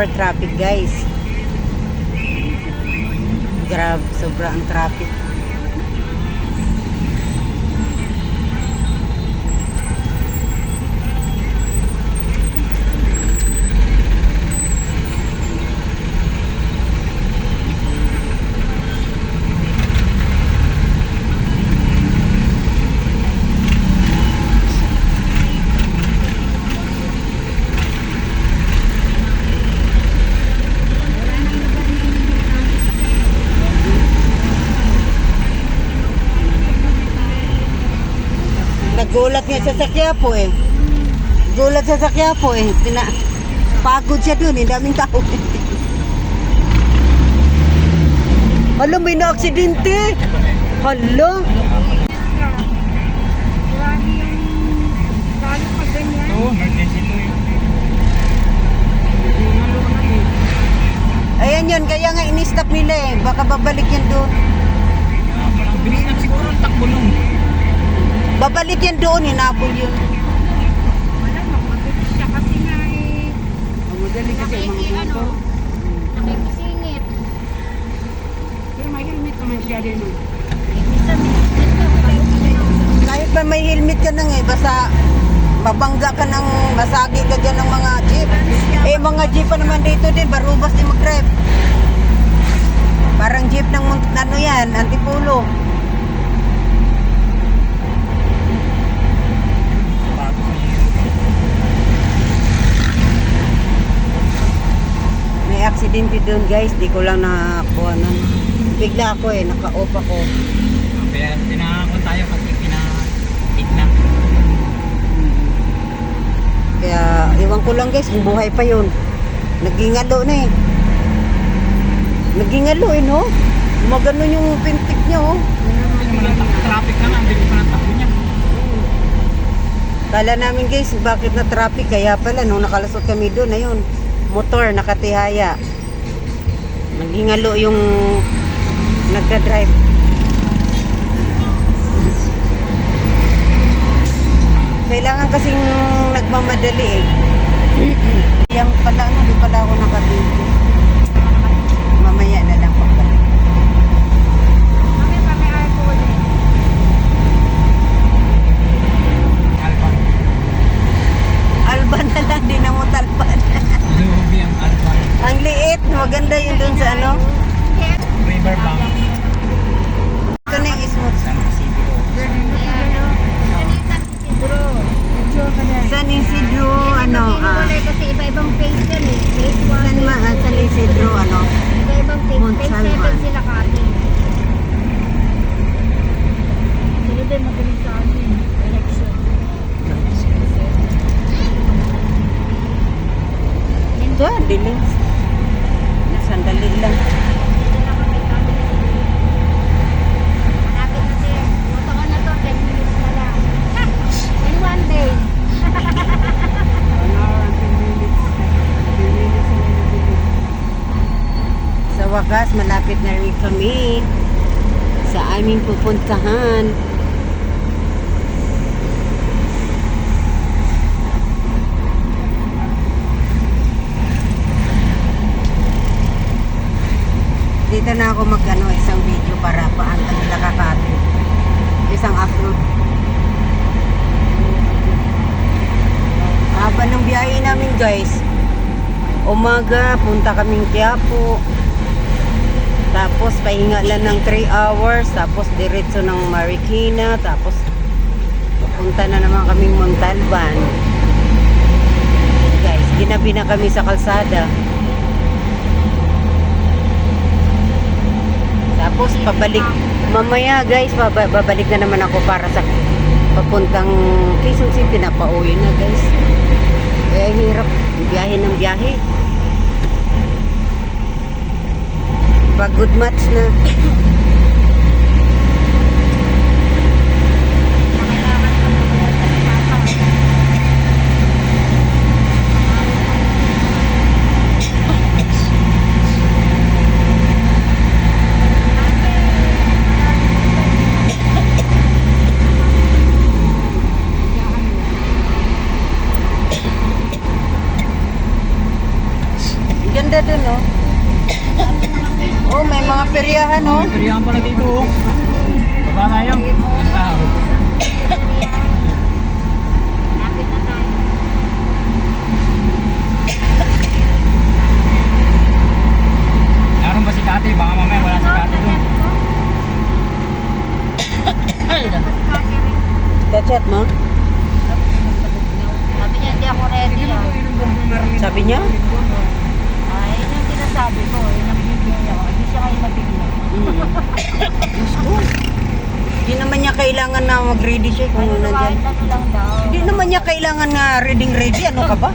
super traffic guys. Grab, sobra ang traffic. Nagulat nga siya sa Quiapo eh. Gulat siya sa Quiapo eh. Tina pagod siya dun eh. Daming tao. Hala, may na-aksidente. Hala. Ayan yun, kaya nga in-stop nila eh. Baka babalik yan doon. Bilis na siguro ang takbo nung. Babalik yan doon, hinabol yun. Wala, siya kasi nga eh. Madali Nakiki, ano, nakikisingit. Pero may helmet naman siya? Minsan, minsan, Kahit pa may helmet ka nang eh, basta babangga ka ng masagi ka dyan ng mga jeep. Eh, mga jeep pa naman dito din, barubas din mag-drive. Parang jeep ng ano yan, Antipulo. Bago sa iyo. May aksidente doon guys, di ko lang nakakuha nun. Bigla ako eh, naka-off ako. Kaya tinakakot tayo kasi pina-hit na. Kaya, iwan ko lang guys, kung buhay pa yun. Nagingalo na eh. Nagingalo eh, no? Magano yung pintik niya, oh. Ang traffic na nga, ang bilis pa ng takbo niya. Kala namin guys, bakit na traffic? Kaya pala, nung nakalasot kami doon, ayun, motor, nakatihaya. Nagingalo yung nagka-drive. Kailangan kasing nagmamadali eh. Yang pala, ano, di pala ako nakabili. Mamaya na lang pagbalik. kami pa may alcohol eh. Alpha. Alba na lang, di na mo talpan. Lubi ang Alpha. Ang liit, maganda yun doon sa ano. Riverbank. Ito na yung smooth. San Isidro. San Isidro, ano, ah, kasi iba-ibang phase yan eh. Phase 1, San, ma, ah, San Isidro, ano, iba-ibang phase. Phase Salvan. 7 sila kati. Sila din magaling sa amin. Election. ito, dilim. Nasandali lang. Malapit na sir. Motokan na to, 10 minutes na lang. In one day. Sa wakas, malapit na rin kami sa aming pupuntahan. Dito na ako mag ano, isang video para paantang nila kakati. Isang upload. Haba ng biyahe namin guys. Umaga, punta kaming Quiapo. Tapos pahinga lang ng 3 hours. Tapos diretso ng Marikina. Tapos punta na naman kaming Montalban. Guys, ginabi na kami sa kalsada. Tapos pabalik. Mamaya guys, baba- babalik na naman ako para sa papuntang Quezon City na pauwi na guys. Eh, hirap biyahe ng biyahe. Pagod match na. Ganda dun, oh. Oh, may mga peryahan, oh. May kariyahan pala dito. oh. Baba na yun. Naroon ba si Kati? Baka mamaya wala si Kati Kachat mo? Sabi niya, hindi ako ready. ah. Sabi niya? Na mag-ready siya kung Ano kahit ano. Hindi naman niya kailangan na reading ready. Ano ka ba?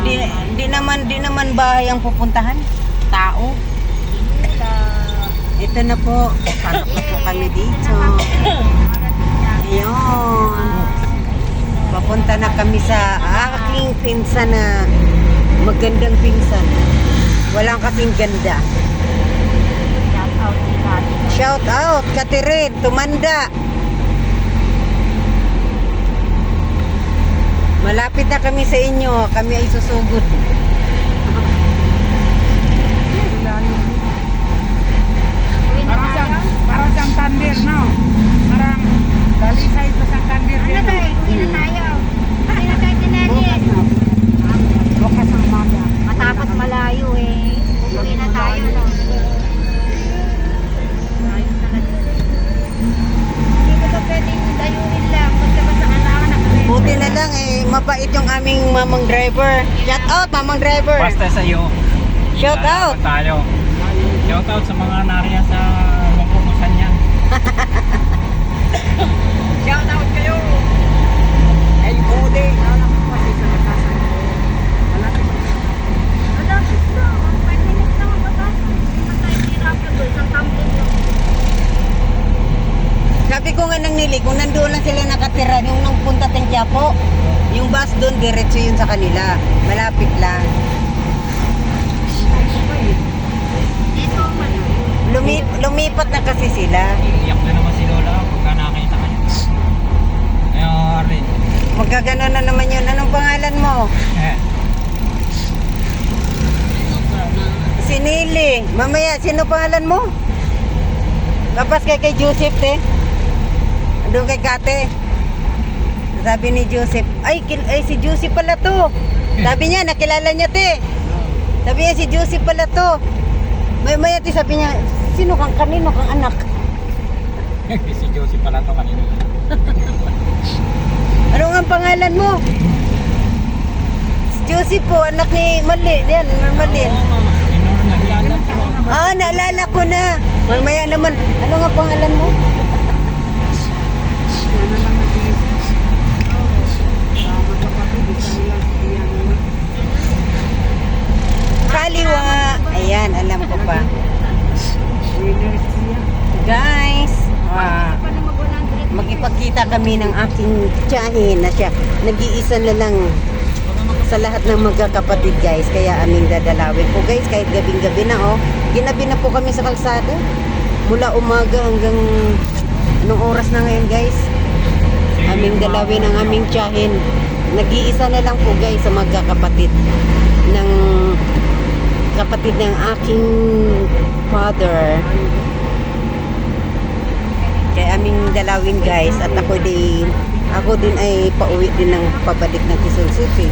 Di, di naman di naman bahay ang pupuntahan. Tao. Ito na po. Pasok na po kami dito. Ayun. Papunta na kami sa aking pinsan na magandang pinsan. Walang kasing ganda. Shout out, Katirin, tumanda. Malapit na kami sa inyo. Kami ay susugod. Uwi na Parang tayo. sa, parang Santander, no? Parang Dalisay to Santander Ano din. tayo? Uwi na tayo. Uwi na tayo Tinelli. Bukas ang maya. Matapos malayo eh. Uwi na tayo. No? Malayo talaga. Hindi ko ba pwedeng dayuhin lang. Basta basta kailangan na kami. Buti na lang eh, mabait yung aming mamang driver. Shout out, mamang driver. Basta sa iyo. Shout out. Tayo. Shout out sa mga nariya sa Mangkukusan yan. Shout out kayo. Ay, Ode. Malapit na. Ang 5 minutes na magbabas. Hindi pa tayo hirapan doon. Isang tumbling lang. Sabi ko nga nang nili, kung nandoon lang sila nakatira, yung nang punta tayong Quiapo, yung bus doon, diretso yun sa kanila. Malapit lang. Dito malayo. Lumi, lumipat na kasi sila. Iiyak na naman si Lola pagka nakita ka niya. Kaya, Arlene. Magkagano na naman yun. Anong pangalan mo? Eh, Si Nili. Mamaya, sino pangalan mo? Kapas kay kay Joseph, te. Doon kay Kate. Sabi ni Joseph, ay, kil- ay si Joseph pala to. Sabi niya, nakilala niya, te. Sabi niya, si Joseph pala to. May maya, te, sabi niya, sino kang kanino kang anak? si Josie pala to kanina. Ano nga ang pangalan mo? Si Joseph po, anak ni Mali. Yan, Mali. Minor na kilala ko. Ah, naalala ko na. Mamaya naman, ano nga pangalan mo? Kaliwa. Ayan, alam ko pa. Guys, ah, Paano mag-100? magipagkita kami ng aking tiyahin na siya. Nag-iisa na lang sa lahat ng magkakapatid guys. Kaya aming dadalawin po guys kahit gabing-gabi na oh. Ginabi na po kami sa kalsada. Mula umaga hanggang anong oras na ngayon guys. Aming dalawin ang aming tiyahin. Nag-iisa na lang po guys sa magkakapatid ng kapatid ng aking father. Kaya aming dalawin guys at ako din ako din ay pauwi din ng pabalik ng Quezon City.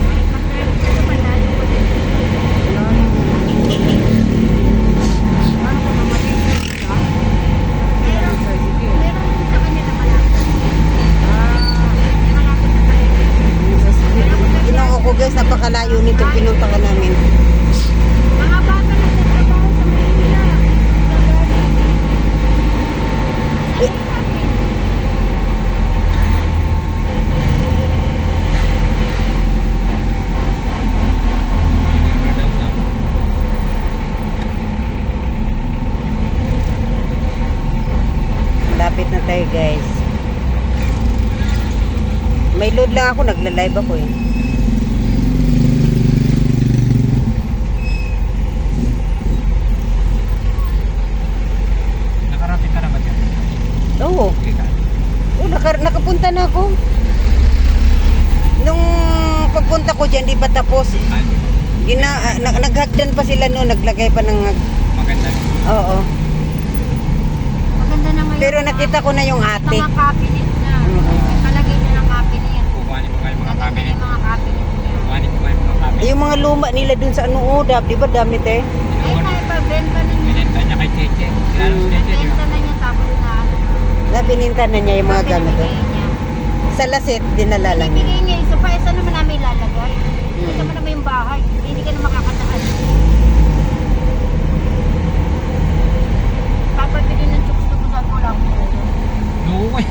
Meron sa kanya na malapit. Malapit na tayo. Ginoo ko guys, napakalayo nito pinuntahan namin. Mga bata na nagtrabaho sa Manila. Eh, Lapit na tayo guys. May load lang ako, nagla-live ako eh. Nakarating ka na ba dyan? Oo. Okay ka. Oh, naka, nakapunta na ako. Nung pagpunta ko dyan, di pa tapos. Gina, ah, nag- naghagdan pa sila noon, naglagay pa ng... Maganda. Oo. Maganda na ngayon. Pero nakita ko na yung ate. Mga cabinet na. Oo. Palagay na ng cabinet. Kukuhanin na cabinet. yung mga cabinet niya. Kukuhanin mo kayo mga cabinet. Yung mga luma nila dun sa ano, udap, di ba dami te? Ay, naipabenta na niya. Binenta niya kay Cheche. Kilala si Cheche, di ba? na niya tapos na ano. Nabininta na niya yung mga gamit. eh. Niya. Sa lasit, dinala lang niya. Pinamigay niya. Isa pa, isa naman namin ilalagay. Isa mo naman yung bahay. Hindi ka na makakataan. Papabili ng chokes na mo lang. Luway.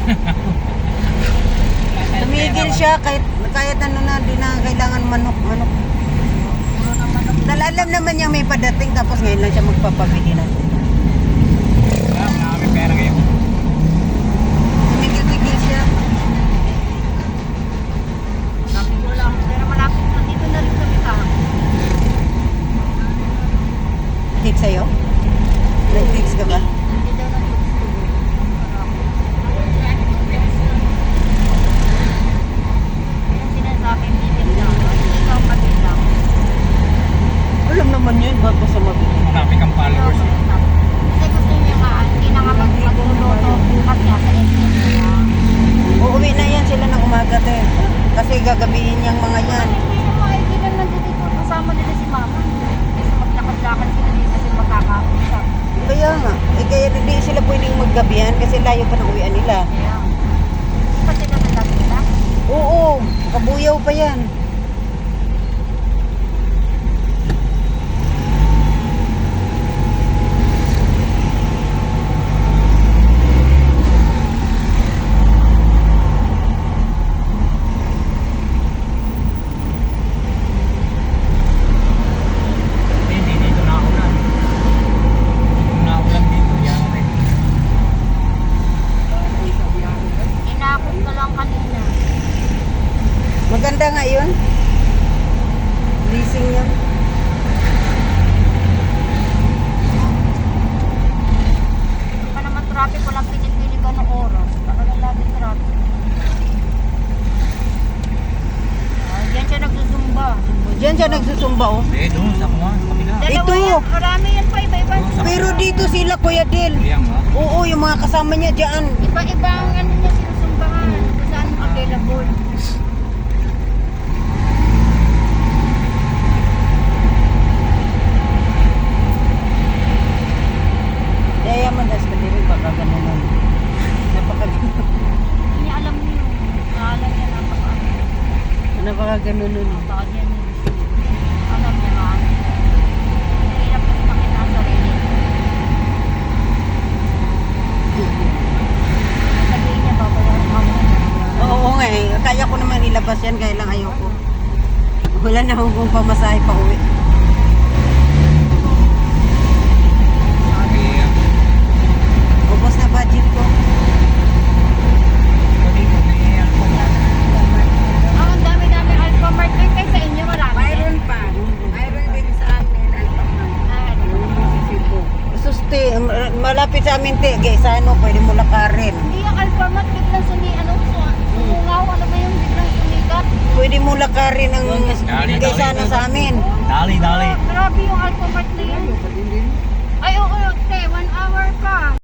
Tumigil siya kahit, kahit ano na, di na kailangan manok, manok. Dahil alam naman niya may padating tapos ngayon lang siya magpapabili na. Ah, wala kami pera ngayon. Tumigil-tigil siya. Sabi ko lang. Pero malapit na dito na rin kami ka. Text sa'yo? Nag-text ka ba? Hindi daw na chokes ko. Yung sinasabi meeting lang. Ikaw kabilang. Yun, bago sa mabili. Marami kang followers. eh. Kasi gusto niya nga, hindi na nga mag- magluluto bukas niya sa SM niya. Uuwi na yan sila ng umaga, te. Kasi gagabihin niyang mga yan. Hindi yung mga kaibigan nandito dito, kasama nila si mama. Kasi maglakad-lakad sila dito kasi magkakausap. Kaya nga, eh, kaya hindi sila pwedeng maggabihan kasi layo pa ng uwian nila. Kaya, pa sila nagkakita. Oo, kabuyaw pa yan. Hindi, hindi dito na ulan. Dito na ulan dito. Yan rin. Inakot ko lang kanina. Maganda nga yun. Leasing yan. Ito pa naman traffic, walang pinipili ka ng oras. Talaga lagi traffic. Ah, diyan siya nagsusumba. Diyan siya nagsusumba, oh. Hindi, doon sa kuha. Sa kabila. Dalawa Ito. yan, marami yan pa, iba-iba. Pero dito sila, Kuya Del. Diyan? Oo, yung mga kasama niya dyan. Iba-iba ang ano available. Kaya man, das ka din, baka ganun nun. Napaka Hindi alam niyo. Alam niya napaka napaka ganun nun generous. Alam niya na ano. Hirap kasi makita ang sarili. Sabihin niya, babayaran mo. Oo nga eh, kaya ko naman ilabas yan, kaya lang ayoko. Wala na akong pamasahe pa uwi. Ah, Ubos na budget ko. Oh, ang dami-dami Alphamart. Ay, kay sa inyo marami. pa. Mayroon din sa amin, Ah, Suste, ma- malapit sa amin, te. Gaya sa ano, pwede mo lakarin. Hindi yung Alphamart biglang sumi, ano, su sumungaw, ano ba? Pwede mo lakarin ang kaysa na sa amin. Dali, dali. Oh, grabe yung alcohol. Ay, oo, okay, one hour pa.